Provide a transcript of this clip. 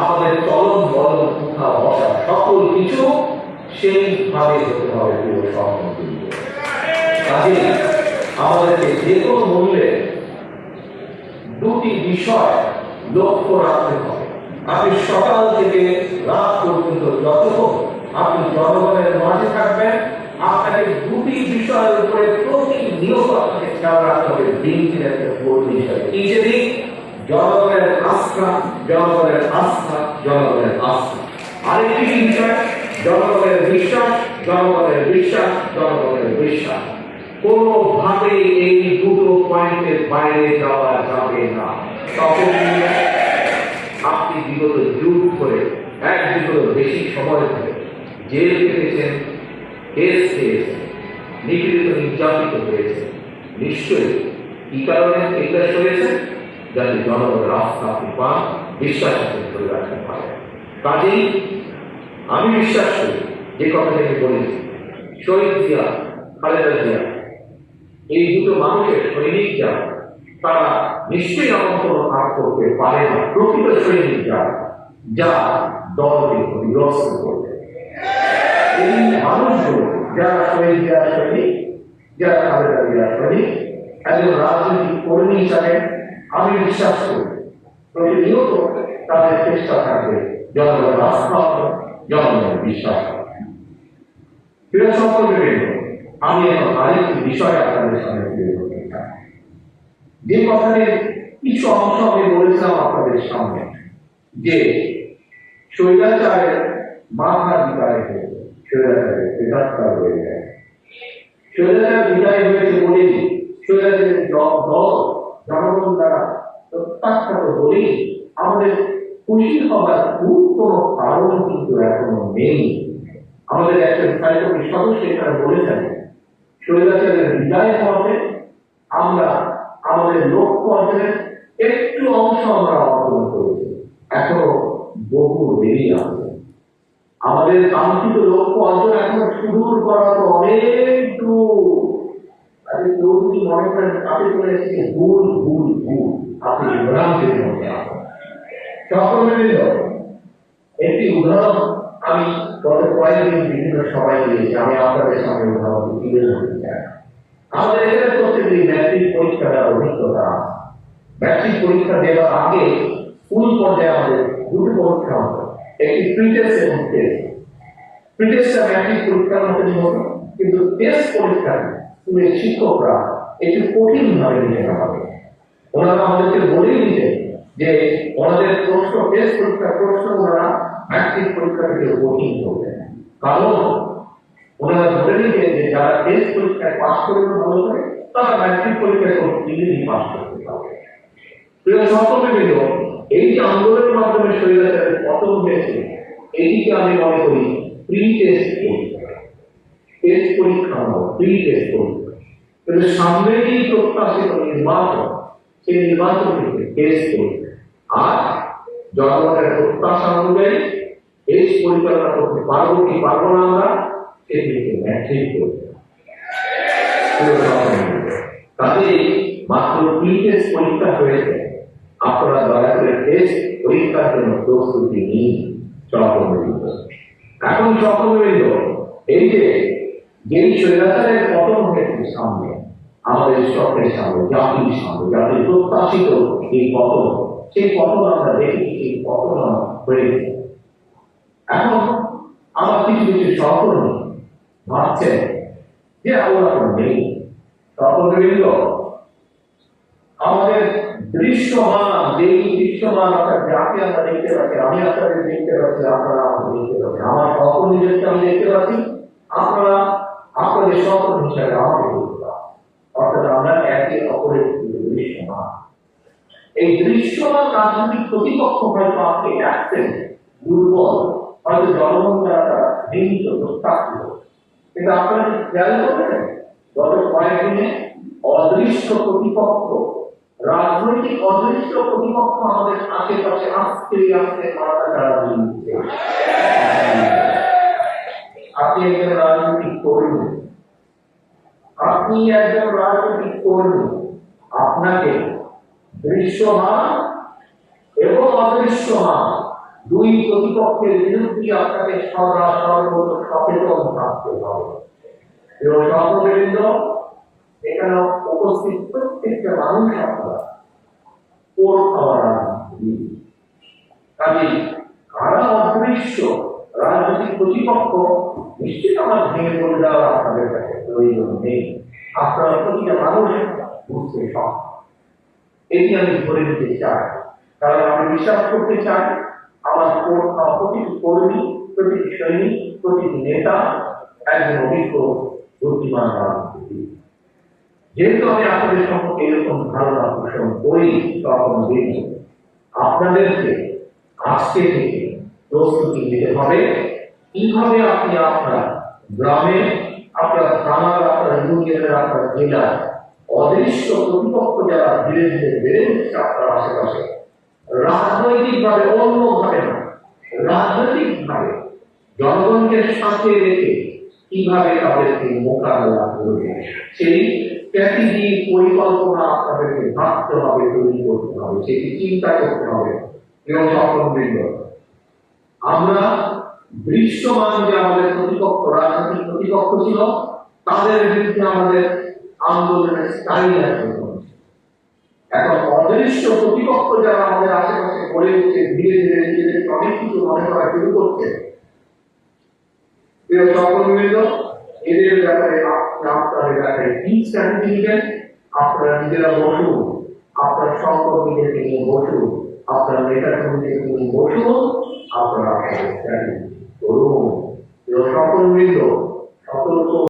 আমাদের চলন বলন উঠা বসা সকল কিছু সেইভাবে হতে হবে প্রিয় সহমন্ত্রী কাজে আমাদেরকে যে কোনো মূল্যে দুটি বিষয় লক্ষ্য রাখতে হবে। আপনি সকাল থেকে রাত পর্যন্ত যতক্ষণ আপনি জনগণের মাঝে থাকবেন, আপনাকে দুটি বিষয়ের উপরে প্রতিনিয়ত আপনাকে খেয়াল রাখতে হবে দিনটির একটা কর্মী হিসাবে। কি সেদিক জনগণের আস্থা, জনগণের আস্থা জনগণের আস্থা। আরেকটি বিষয়, জনগণের বিশ্বাস জনগণের বিশ্বাস জনগণের বিশ্বাস। কোনোভাবে এই দুটো পয়েন্টের বাইরে যাওয়া যাবে না। তখন আপনি বিগত যুগ করে এক যুগের বেশি সময় ধরে জেল কেটেছেন কেস খেয়েছেন, নিপীড়িত নির্যাতিত হয়েছে নিশ্চয়ই কি কারণে একাশ হয়েছে? যাতে জনগণের আস্থা আপনি পান, বিশ্বাস ধরে রাখতে পারেন। কাজেই আমি বিশ্বাস করি, যে কথাটা আমি বলেছি, শহীদ জিয়া, খালেদা জিয়া, এই দুটো মানুষের সৈনিক যা তারা নিশ্চয়ই এমন কোনো কাজ করতে পারে না, প্রকৃত সৈনিক যা যা দলকে ক্ষতিগ্রস্ত করবে। এই মানুষগুলো যারা শহীদ জিয়া সৈনিক, যারা খালেদা জিয়া সৈনিক, একজন রাজনৈতিক কর্মী হিসাবে আমি বিশ্বাস করি, প্রতিনিয়ত তাদের চেষ্টা থাকবে জনগণের আস্থা, জনগণের বিশ্বাস। প্রিয় সম্পর্কে আমি এখন আরেকটি বিষয় আপনাদের সামনে তুলে ধরতে চাই যে কথাটির কিছু অংশ আমি বলেছিলাম আপনাদের সামনে, যে স্বৈরাচারের মাথা বিদায় হয়ে স্বৈরাচারের বেদাত্তা হয়ে যায় স্বৈরাচার বিদায় হয়েছে বলেই দ- দল জনগণ প্রত্যাখ্যাত বলেই আমাদের খুশি হবার খুব কোনো কারণ কিন্তু এখনও নেই। আমাদের একজন সাহিত্য সদস্য এখানে বলেছেন স্বৈরাচারের বিদায় হওয়াতে আমরা আমাদের লক্ষ্য অর্জনের একটু অংশ আমরা অর্জন করেছি। এখনও বহু দেরি আছে। আমাদের কাঙ্ক্ষিত লক্ষ্য অর্জন এখনও সুদূর করা তো অনেক দূর। কেউ যদি মনে করেন আপনি করে এসেছে, ভুল ভুল ভুল। আপনি মধ্যে আছেন সকল মিলিত একটি উদাহরণ আমি গত কয়েকদিন বিভিন্ন সবাই দিয়েছি। আমি আপনাদের সামনে উদাহরণ তুলে চাই আমাদের এখানে প্রত্যেকদিন ম্যাট্রিক পরীক্ষা দেওয়ার অভিজ্ঞতা। ম্যাট্রিক পরীক্ষা দেওয়ার আগে স্কুল পর্যায়ে আমাদের দুটো পরীক্ষা হতো একটি প্রিটেস্ট এবং টেস্ট প্রিটেস্টটা ম্যাট্রিক পরীক্ষার মতনই হতো কিন্তু টেস্ট পরীক্ষা স্কুলের শিক্ষকরা একটু কঠিন ভাবে নিতে হবে। ওনারা আমাদেরকে বলেই দিতেন যে ওনাদের প্রশ্ন টেস্ট পরীক্ষার প্রশ্ন ওনারা ম্যাট্রিক পরীক্ষা থেকে কঠিন করবেন কারণ ওনারা ধরে নিতেন যে যারা টেস্ট পরীক্ষায় পাশ করবে ভালো করে, তারা ম্যাট্রিক পরীক্ষায় ইজিলি পাশ করতে পারবে। এই যে আন্দোলনের মাধ্যমে শরীরাচারের পতন হয়েছে, এটিকে আমি মনে করি প্রি টেস্ট পরীক্ষা পরীক্ষা। সামনেই প্রত্যাশিত নির্বাচন নির্বাচন আর জনগণের প্রত্যাশা অনুযায়ী পরিচালনা করতে পারব কি পারব না আমরা তাতে মাত্র টেস্ট পরীক্ষা হয়েছে আপনারা দয়া করে টেস্ট পরীক্ষার জন্য প্রস্তুতি নিন সহকর্মীবৃন্দ এখন সহকর্মীবৃন্দ এই যে যেই স্বৈরাচারের পতন হয়েছে সামনে আমাদের সকলের সামনে জাতির সামনে জাতির প্রত্যাশিত এই পতন। সেই পতন আমরা দেখি সেই পতন হয়েছে। এখন আমার কিছু কিছু সহকর্মী ভাবছেন যে আমরা নেই। সহকর্মীবৃন্দ আমাদের দৃশ্যমান যেই দৃশ্যমান, অর্থাৎ যাকে আমরা দেখতে পাচ্ছি, আমি আপনাদের দেখতে পাচ্ছি, আপনারা আমাকে দেখতে পাচ্ছি আমার সহকর্মীদেরকে আমি দেখতে পাচ্ছি, আপনারা আপনাদের সহকর্মী হিসাবে আমাকে এই দৃশ্যমান রাজনৈতিক প্রতিপক্ষ হয়তো আপনি দুর্বল, হয়তো জনগণ দ্বারা তারা নিহিত প্রত্যাখ্যিত কিন্তু আপনারা খেয়াল করবেন? গত কয়েকদিনে অদৃশ্য প্রতিপক্ষ, রাজনৈতিক অদৃশ্য প্রতিপক্ষ আমাদের আশেপাশে আস্তে আস্তে আপনি একজন রাজনৈতিক কর্মী। আপনি একজন রাজনৈতিক কর্মী। আপনাকে দৃশ্যমান এবং অদৃশ্যমান দুই প্রতিপক্ষের বিরুদ্ধে আপনাকে সদা সর্বত সচেতন থাকতে হবে। এবং সর্ববৃন্দ এখানে উপস্থিত প্রত্যেকটা মানুষ আপনারা আপনারা প্রতিটা মানুষ বুঝতে সক্ষম এটি আমি ধরে নিতে চাই। কারণ আমি বিশ্বাস করতে চাই আমার প্রতিটি কর্মী প্রতিটি সৈনিক প্রতিটি নেতা একজন অভিজ্ঞ, বুদ্ধিমান যেহেতু আমি আপনাদের সম্পর্কে এরকম ধারণা পোষণ করি তখন দিন আপনাদেরকে আজকে থেকে প্রস্তুতি নিতে হবে, কীভাবে আপনি আপনার গ্রামে, আপনার থানার, আপনার ইউনিয়নের, আপনার জেলার অদৃশ্য প্রতিপক্ষ যারা ধীরে ধীরে বেড়ে উঠছে আপনার আশেপাশে রাজনৈতিক ভাবে অন্যভাবে না রাজনৈতিক ভাবে জনগণকে সাথে রেখে কীভাবে তাদেরকে মোকাবেলা করবে, সেই স্ট্র্যাটেজি পরিকল্পনা আপনাদেরকে ভাবতে হবে, তৈরি করতে হবে সেটি চিন্তা করতে হবে এবং সকলবৃন্দ। আমরা দৃশ্যমান যে আমাদের প্রতিপক্ষ, রাজনৈতিক প্রতিপক্ষ ছিল, তাদের বিরুদ্ধে আমাদের আন্দোলনের স্টাইল এখন অদৃশ্য প্রতিপক্ষ যারা আমাদের আশেপাশে গড়ে উঠছে, ধীরে ধীরে নিজেদের মনে করা শুরু করছে, প্রিয় এদের ব্যাপারে আপনি আপনাদের ব্যাপারে কি আপনারা নিজেরা বসুন, আপনার সহকর্মীদেরকে নিয়ে বসুন, আপনার নেতা কর্মীদেরকে নিয়ে বসুন, আপনারা করুন। প্রিয় সকলবৃন্দ সতর্ক